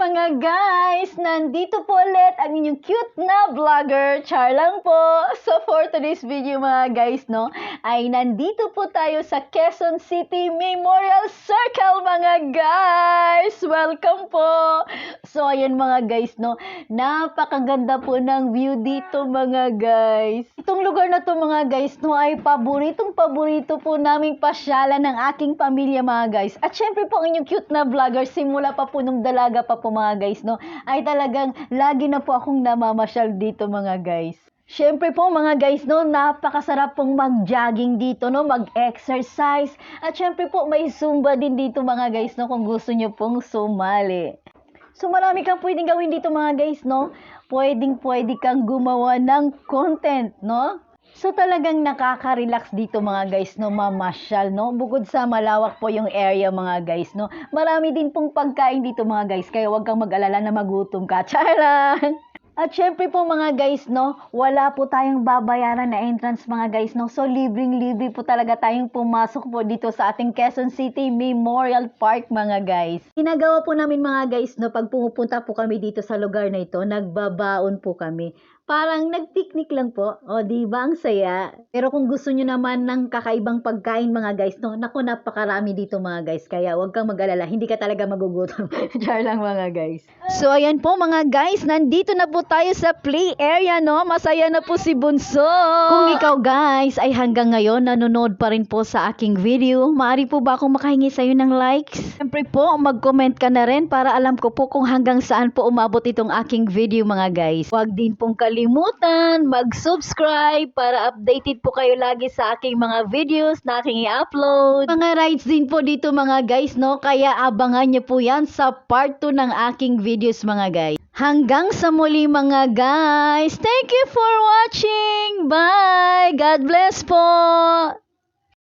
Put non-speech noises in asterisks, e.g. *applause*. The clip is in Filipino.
mga guys! Nandito po ulit ang inyong cute na vlogger, Char lang po. So for today's video mga guys, no, ay nandito po tayo sa Quezon City Memorial Circle mga guys! Welcome po! So ayan mga guys, no, napakaganda po ng view dito mga guys. Itong lugar na to mga guys, no, ay paboritong paborito po naming pasyalan ng aking pamilya mga guys. At syempre po ang inyong cute na vlogger, simula pa po nung dalaga pa po mga guys, no, ay talagang lagi na po akong namamasyal dito mga guys. Syempre po mga guys, no, napakasarap pong mag-jogging dito, no, mag-exercise. At syempre po may zumba din dito mga guys, no, kung gusto nyo pong sumali. So marami kang pwedeng gawin dito mga guys, no? Pwedeng pwede kang gumawa ng content, no? So talagang nakaka-relax dito mga guys, no? Mamasyal, no? Bukod sa malawak po yung area mga guys, no? Marami din pong pagkain dito mga guys, kaya huwag kang mag-alala na magutom ka. *laughs* Charan! At syempre po mga guys, no, wala po tayong babayaran na entrance mga guys, no. So libreng-libre po talaga tayong pumasok po dito sa ating Quezon City Memorial Park mga guys. Ginagawa po namin mga guys, no, pag pumupunta po kami dito sa lugar na ito, nagbabaon po kami. Parang nag-picnic lang po. O, di ba ang saya? Pero kung gusto nyo naman ng kakaibang pagkain mga guys, no, naku, napakarami dito mga guys. Kaya huwag kang mag-alala, hindi ka talaga magugutom. *laughs* Char lang mga guys. So, ayan po mga guys, nandito na po tayo sa play area, no? Masaya na po si Bunso. Kung ikaw guys ay hanggang ngayon nanonood pa rin po sa aking video, maaari po ba akong makahingi sa iyo ng likes? Siyempre po, mag-comment ka na rin para alam ko po kung hanggang saan po umabot itong aking video mga guys. Huwag din pong kalimutan mag-subscribe para updated po kayo lagi sa aking mga videos na aking i-upload. Mga rides din po dito mga guys, no? Kaya abangan niyo po yan sa part 2 ng aking videos mga guys. Hanggang sa muli mga guys. Thank you for watching. Bye. God bless po.